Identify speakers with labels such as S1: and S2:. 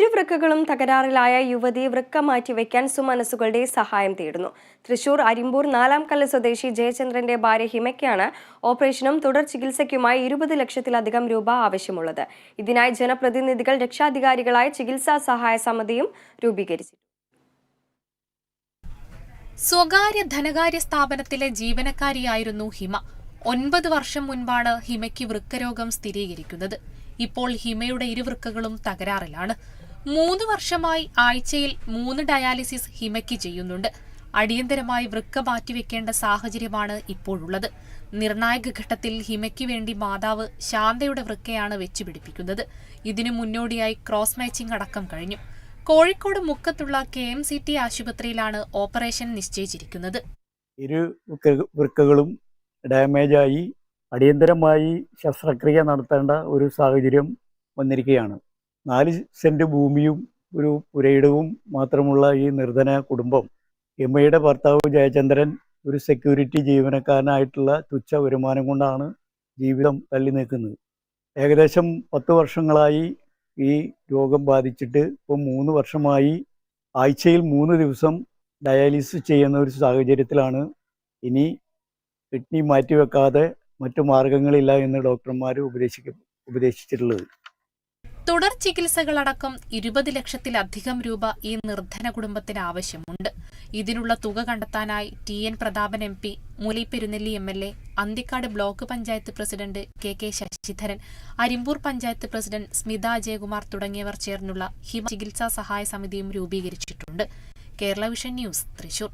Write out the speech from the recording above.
S1: ഇരുവൃക്കകളും തകരാറിലായ യുവതി വൃക്ക മാറ്റിവെക്കാൻ സുമനസുകളുടെ സഹായം തേടുന്നു. തൃശൂർ അരിമ്പൂർ നാലാം കല്ല് സ്വദേശി ജയചന്ദ്രന്റെ ഭാര്യ ഹിമയ്ക്കാണ് ഓപ്പറേഷനും തുടർ ചികിത്സയ്ക്കുമായി ഇരുപത് ലക്ഷത്തിലധികം രൂപ ആവശ്യമുള്ളത്. ഇതിനായി ജനപ്രതിനിധികൾ രക്ഷാധികാരികളായ ചികിത്സാ സഹായ സമിതിയും രൂപീകരിച്ചു.
S2: സ്വകാര്യ ധനകാര്യ സ്ഥാപനത്തിലെ ജീവനക്കാരിയായിരുന്നു ഹിമ. ഒൻപത് വർഷം മുൻപാണ് ഹിമയ്ക്ക് വൃക്കരോഗം സ്ഥിരീകരിക്കുന്നത്. ഇപ്പോൾ ഹിമയുടെ ഇരുവൃക്കകളും തകരാറിലാണ്. മൂന്ന് വർഷമായി ആഴ്ചയിൽ മൂന്ന് ഡയാലിസിസ് ഹിമയ്ക്ക് ചെയ്യുന്നുണ്ട്. അടിയന്തരമായി വൃക്ക മാറ്റിവെക്കേണ്ട സാഹചര്യമാണ് ഇപ്പോഴുള്ളത്. നിർണായക ഘട്ടത്തിൽ ഹിമയ്ക്ക് വേണ്ടി മാതാവ് ശാന്തയുടെ വൃക്കയാണ് വെച്ചുപിടിപ്പിക്കുന്നത്. ഇതിനു മുന്നോടിയായി ക്രോസ് മാച്ചിംഗ് അടക്കം കഴിഞ്ഞു. കോഴിക്കോട് മുക്കത്തുള്ള കെ എം സി ടി ആശുപത്രിയിലാണ് ഓപ്പറേഷൻ നിശ്ചയിച്ചിരിക്കുന്നത്.
S3: ഇരു വൃക്ക- വൃക്കകളും ഡാമേജായി അടിയന്തരമായി ശസ്ത്രക്രിയ നടത്തേണ്ട ഒരു സാഹചര്യം വന്നിരിക്കുകയാണ്. നാല് സെന്റ് ഭൂമിയും ഒരു പുരയിടവും മാത്രമുള്ള ഈ നിർധന കുടുംബം എമ്മയുടെ ഭർത്താവ് ജയചന്ദ്രൻ ഒരു സെക്യൂരിറ്റി ജീവനക്കാരനായിട്ടുള്ള തുച്ഛ വരുമാനം കൊണ്ടാണ് ജീവിതം തള്ളി നീക്കുന്നത്. ഏകദേശം പത്ത് വർഷങ്ങളായി ഈ രോഗം ബാധിച്ചിട്ട് ഇപ്പോൾ മൂന്ന് വർഷമായി ആഴ്ചയിൽ മൂന്ന് ദിവസം ഡയാലിസിസ് ചെയ്യുന്ന ഒരു സാഹചര്യത്തിലാണ് ഇനി കിഡ്നി മാറ്റിവെക്കാതെ മറ്റു മാർഗങ്ങളില്ല എന്ന് ഡോക്ടർമാർ ഉപദേശിക്ക ഉപദേശിച്ചിട്ടുള്ളത്.
S2: തുടർ ചികിത്സകളടക്കം ഇരുപത് ലക്ഷത്തിലധികം രൂപ ഈ നിർധന കുടുംബത്തിന് ആവശ്യമുണ്ട്. ഇതിനുള്ള തുക കണ്ടെത്താനായി T N Prathapan M P മുലൈപ്പെരുന്നെല്ലി M L A Anthikad block panchayat president K K Sasidharan Arimbur panchayat president Smitha Ajayakumar തുടങ്ങിയവർ ചേർന്നുള്ള ഹിമ ചികിത്സാ സഹായ സമിതിയും രൂപീകരിച്ചിട്ടുണ്ട്. Kerala vision news Thrissur.